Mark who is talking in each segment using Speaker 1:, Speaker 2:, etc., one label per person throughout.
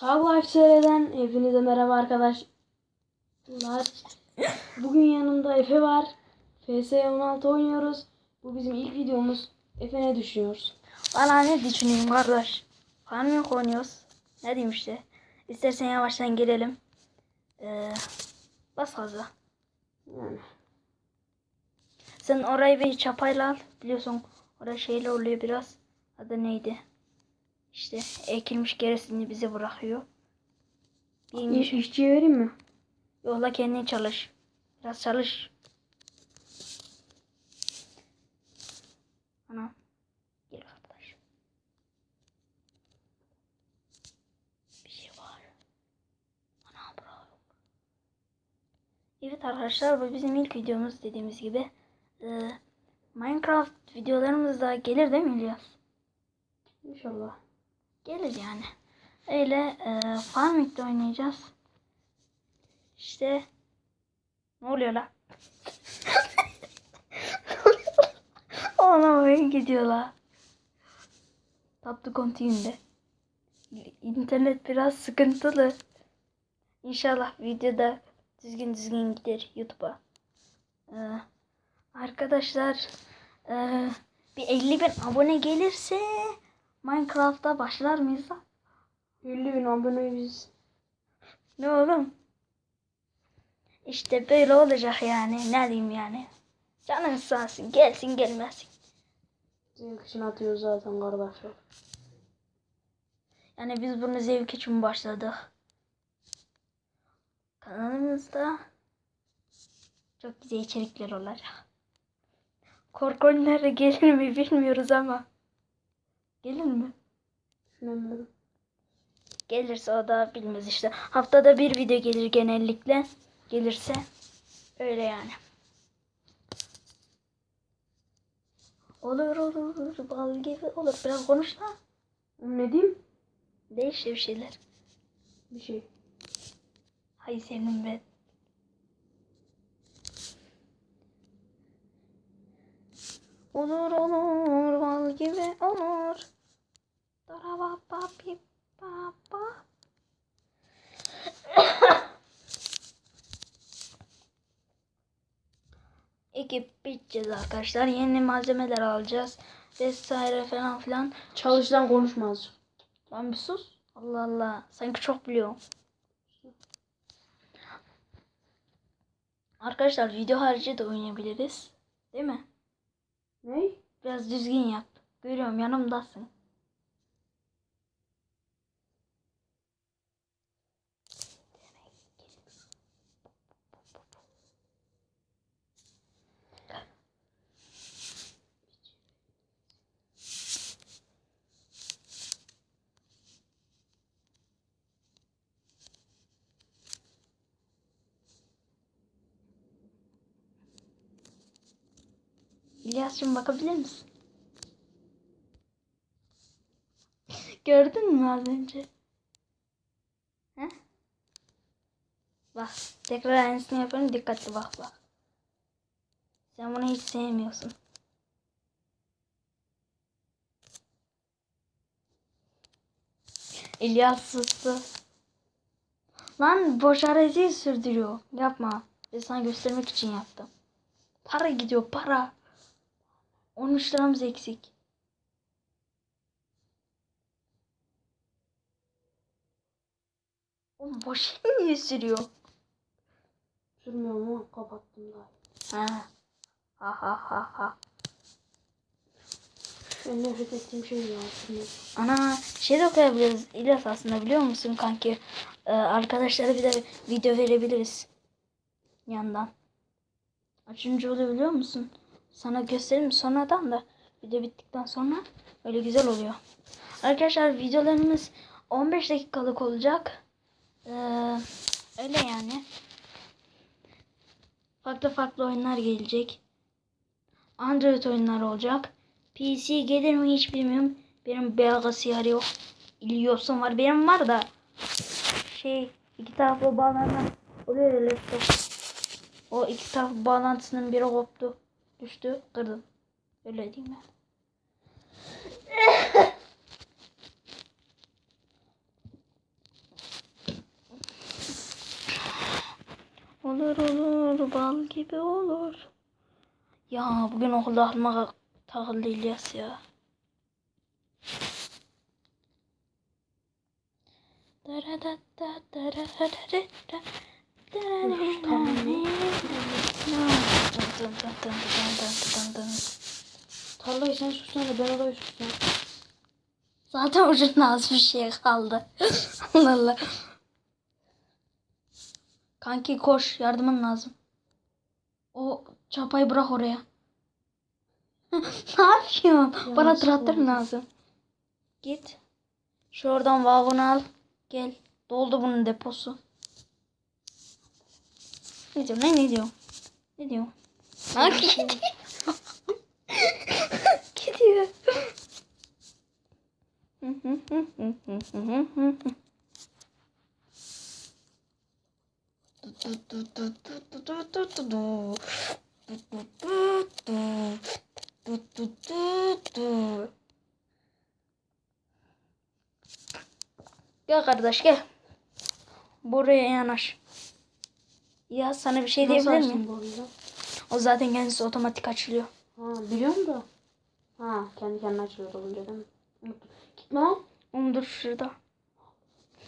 Speaker 1: Sağ Life seriden hepinize merhaba arkadaşlar. Bugün yanımda Efe var. FS16 oynuyoruz. Bu bizim ilk videomuz. Efe ne düşünüyorsun?
Speaker 2: Valla ne düşüneyim kardeş? Farming oynuyoruz. Ne diyeyim işte. İstersen yavaştan girelim. Ee, bas.
Speaker 1: Yani
Speaker 2: Sen orayı bir çapayla al. Biliyorsun orada şeyle oluyor biraz. Adı neydi? İşte ekilmiş gerisini bize bırakıyor. Bir
Speaker 1: iş, işçiye vereyim mi?
Speaker 2: Yolla kendin çalış. Biraz çalış. Ana. Gel arkadaş. Bir şey var. Ana bravo. Evet arkadaşlar bu bizim ilk videomuz dediğimiz gibi. Ee, Minecraft videolarımız da gelir değil mi İlyas?
Speaker 1: İnşallah.
Speaker 2: Gelir yani. Öyle e, Farming'de oynayacağız. İşte ne oluyor lan? Ona oyun gidiyor la. Tatlı continue'de. İnternet biraz sıkıntılı. İnşallah videoda düzgün düzgün gider YouTube'a. Ee, arkadaşlar ee, bir 50 bin abone gelirse Minecraft'ta başlar mıyız lan?
Speaker 1: 50 bin abone biz.
Speaker 2: Ne oğlum? İşte böyle olacak yani. Ne diyeyim yani. Canın sağ olsun. Gelsin gelmesin.
Speaker 1: Zevk için atıyoruz zaten kardeşler.
Speaker 2: Yani biz bunu zevk için başladık. Kanalımızda çok güzel içerikler olacak. Korku oyunları gelir mi bilmiyoruz ama. Gelir mi?
Speaker 1: Düşünemiyorum.
Speaker 2: Gelirse o da bilmez işte. Haftada bir video gelir genellikle. Gelirse öyle yani. Olur olur bal gibi olur. Biraz konuş lan.
Speaker 1: Ne diyeyim?
Speaker 2: Değiş bir şeyler.
Speaker 1: Bir şey.
Speaker 2: Hay senin be. Olur olur bal gibi pa. Ekip biteceğiz arkadaşlar. Yeni malzemeler alacağız. Vesaire falan filan.
Speaker 1: Çalıştan konuşmaz.
Speaker 2: Lan bir sus. Allah Allah. Sanki çok biliyorum. Arkadaşlar video harici de oynayabiliriz. Değil mi?
Speaker 1: Ne?
Speaker 2: Biraz düzgün yap. Görüyorum yanımdasın. İlyas'cığım bakabilir misin? Gördün mü az önce? He? Bak tekrar aynısını yapalım dikkatli bak bak. Sen bunu hiç sevmiyorsun. İlyas sustu. Lan boş araziyi sürdürüyor. Yapma. Ben sana göstermek için yaptım. Para gidiyor para. 13 liramız eksik. Boş yere niye sürüyor?
Speaker 1: Sürmüyorum ama kapattım daha.
Speaker 2: Ha. Ha ha ha ha.
Speaker 1: En nefret ettiğim şey ya. sürmek.
Speaker 2: Ana şey de koyabiliriz. İlyas aslında biliyor musun kanki? Ee, arkadaşlara bir de video verebiliriz. Yandan. Açınca oluyor biliyor musun? Sana göstereyim sonradan da video bittikten sonra öyle güzel oluyor. Arkadaşlar videolarımız 15 dakikalık olacak. Ee, öyle yani. Farklı farklı oyunlar gelecek. Android oyunlar olacak. PC gelir mi hiç bilmiyorum. Benim bilgisayar yok. İlyosun var. Benim var da şey iki taraflı bağlanan oluyor ya laptop. O iki taraf bağlantısının biri koptu. Düştü. Kırdım. Öyle diyeyim ben. olur olur. Bal gibi olur. Ya bugün okulda almak takıldı İlyas ya.
Speaker 1: Dara da da dara da da da da da da Tarlayı sen sussana ben orayı sussam.
Speaker 2: Zaten ucunda az bir şey kaldı. Allah Allah. Kanki koş yardımın lazım. O çapayı bırak oraya. ne yapıyorsun? Bana traktör lazım. Git. Şu oradan vagon al. Gel. Doldu bunun deposu. Ne diyor? Ne, ne diyor? Ne diyor? Ha, gidiyor. gidiyor. Gel kardeş gel. Buraya yanaş. Ya sana bir şey
Speaker 1: Nasıl
Speaker 2: diyebilir miyim? O zaten kendisi otomatik açılıyor.
Speaker 1: Ha biliyorum da. Ha kendi kendine açılıyor olunca değil mi? Unuttum. Gitme lan.
Speaker 2: Onu dur şurada.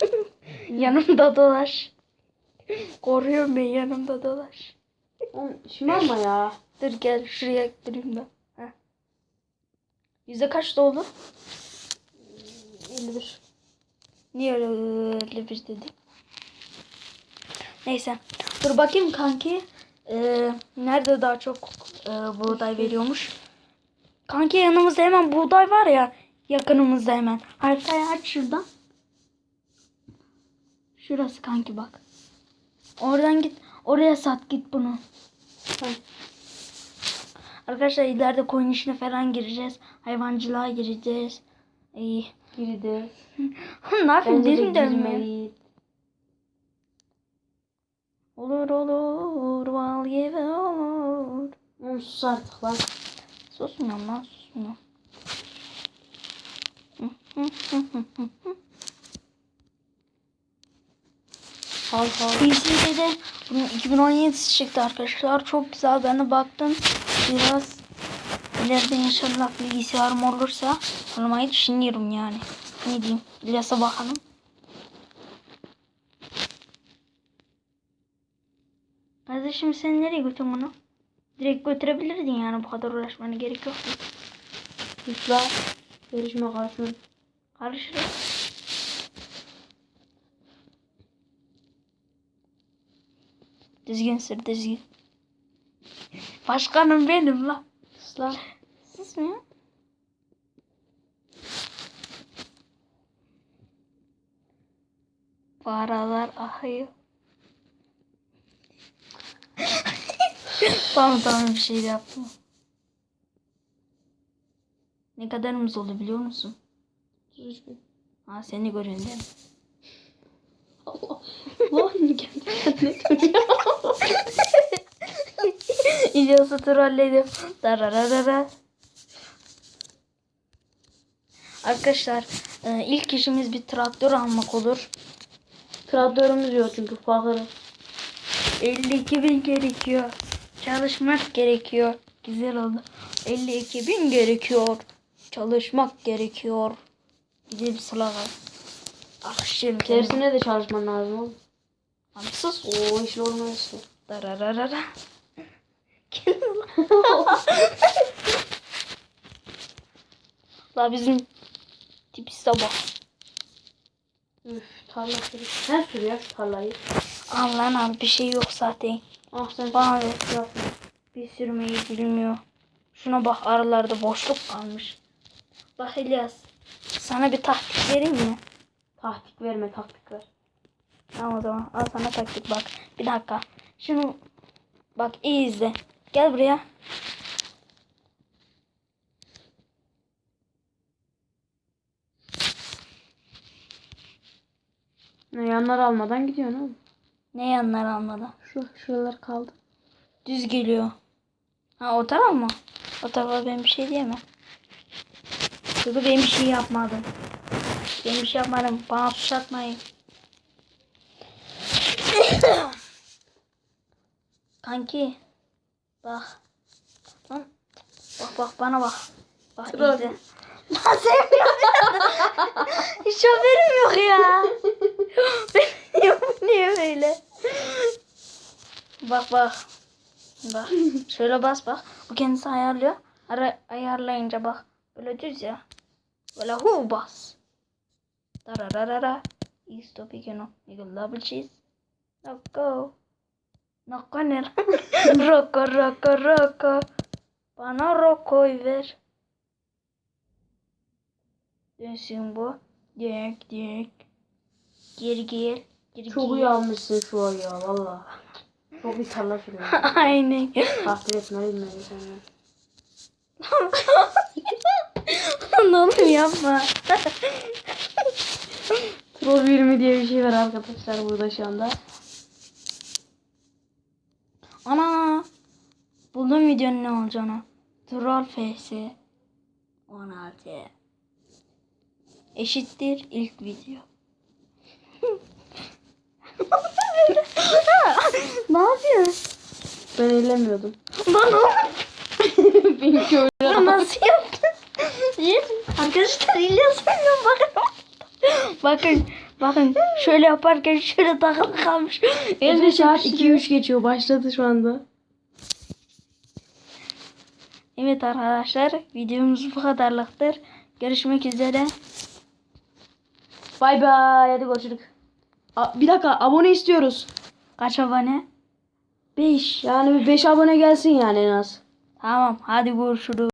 Speaker 2: yanımda dolaş. Koruyorum ben yanımda dolaş.
Speaker 1: Oğlum şımarma ya.
Speaker 2: Dur gel şuraya durayım da. Heh. Yüzde kaç doldu?
Speaker 1: 51.
Speaker 2: Niye öyle bir dedi? Neyse. Dur bakayım kanki. Ee, nerede daha çok e, buğday veriyormuş? Kanki yanımızda hemen buğday var ya. Yakınımızda hemen. Haritayı aç şuradan. Şurası kanki bak. Oradan git. Oraya sat git bunu. Arkadaşlar ileride koyun işine falan gireceğiz. Hayvancılığa gireceğiz. İyi.
Speaker 1: Girdi.
Speaker 2: ne yapayım
Speaker 1: Bence de
Speaker 2: dilim dönmüyor.
Speaker 1: girmeyi.
Speaker 2: Olur olur bal gibi olur.
Speaker 1: Oğlum sus artık lan.
Speaker 2: Susmuyorum lan susmuyorum.
Speaker 1: Hal hal.
Speaker 2: PC'de de bunun 2017'si çıktı arkadaşlar. Çok güzel. Ben de baktım. Biraz ileride inşallah bilgisayarım olursa almayı düşünüyorum yani. Ne diyeyim? İlyas'a bakalım. Kardeşim sen nereye götürün bunu? Direkt götürebilirdin yani bu kadar uğraşmana gerek yok.
Speaker 1: Git lan. Yarışma karşın.
Speaker 2: Karışırız. Düzgün sür düzgün. Başkanım benim la.
Speaker 1: Sus lan.
Speaker 2: Siz mi? Paralar ahıyor. Tamam tamam bir şey yapma. Ne kadarımız oldu biliyor musun?
Speaker 1: 33 bin.
Speaker 2: Ha seni görüyorsun değil mi?
Speaker 1: Allah. Lan kendine dönüyor.
Speaker 2: İlyas'ı trolledim. Darararara. Arkadaşlar e, ilk işimiz bir traktör almak olur.
Speaker 1: Traktörümüz yok çünkü fakir.
Speaker 2: 52 bin gerekiyor. Çalışmak gerekiyor. Güzel oldu. 52 bin gerekiyor. Çalışmak gerekiyor. Güzel bir slogan. Ah şimdi.
Speaker 1: Tersine de çalışman lazım oğlum.
Speaker 2: Abi sus.
Speaker 1: Oo işle olmaz.
Speaker 2: Darararara. La bizim tipiste bak.
Speaker 1: Üf tarla sürü. Sen sür ya şu tarlayı.
Speaker 2: Al lan al bir şey yok zaten.
Speaker 1: Ah sen
Speaker 2: Bana ver. Bir sürmeyi bilmiyor. Şuna bak aralarda boşluk kalmış. Bak İlyas. Sana bir taktik vereyim mi?
Speaker 1: Taktik verme taktik ver.
Speaker 2: Tamam o zaman al sana taktik bak. Bir dakika. Şunu bak iyi izle. Gel buraya.
Speaker 1: Ne yanları almadan gidiyorsun oğlum.
Speaker 2: Ne yanlar almadı?
Speaker 1: Şu şuralar kaldı.
Speaker 2: Düz geliyor. Ha o taraf mı? O tarafa ben bir şey diyemem. Çünkü ben bir şey yapmadım. Ben bir şey yapmadım. Bana suç atmayın. Kanki. Bak. Lan. Bak bak bana bak. Bak
Speaker 1: Troll.
Speaker 2: izle. Lan sevmiyorum. Hiç haberim yok ya. Benim niye böyle? Bak bak. Bak. Şöyle bas bak. Bu kendisi ayarlıyor. Ara ayarlayınca bak. Böyle düz ya. Böyle hu bas. Dararara. İyi stop ikino. Eagle double cheese. Noko. Noko ne? roko roko roko. Bana rokoyu ver. Dönsün bu. Dök dök. Geri gel.
Speaker 1: Çok iyi almışsın şu an ya valla. Çok iyi tarla sürüyor.
Speaker 2: Aynen.
Speaker 1: Takdir etmeliyim ben senden.
Speaker 2: ne olur yapma.
Speaker 1: Troll 20 diye bir şey var arkadaşlar burada şu anda.
Speaker 2: Ana. Buldum videonun ne olacağını. Troll FS 16 eşittir ilk video. Ne yapıyorsun?
Speaker 1: Ben eğlenmiyordum.
Speaker 2: Lan o
Speaker 1: Benimki öyle.
Speaker 2: Bunu nasıl yaptın? Arkadaşlar İlyas Emre'ye bakın. bakın. Bakın şöyle yaparken şöyle takılı kalmış.
Speaker 1: Elde saat
Speaker 2: yapıştırıyor.
Speaker 1: 2-3 geçiyor. Başladı şu anda.
Speaker 2: Evet arkadaşlar videomuz bu kadarlıktır. Görüşmek üzere.
Speaker 1: Bay bay. Hadi görüşürüz. A- bir dakika abone istiyoruz.
Speaker 2: Kaç abone? 5.
Speaker 1: Yani bir 5 abone gelsin yani en az.
Speaker 2: Tamam hadi görüşürüz.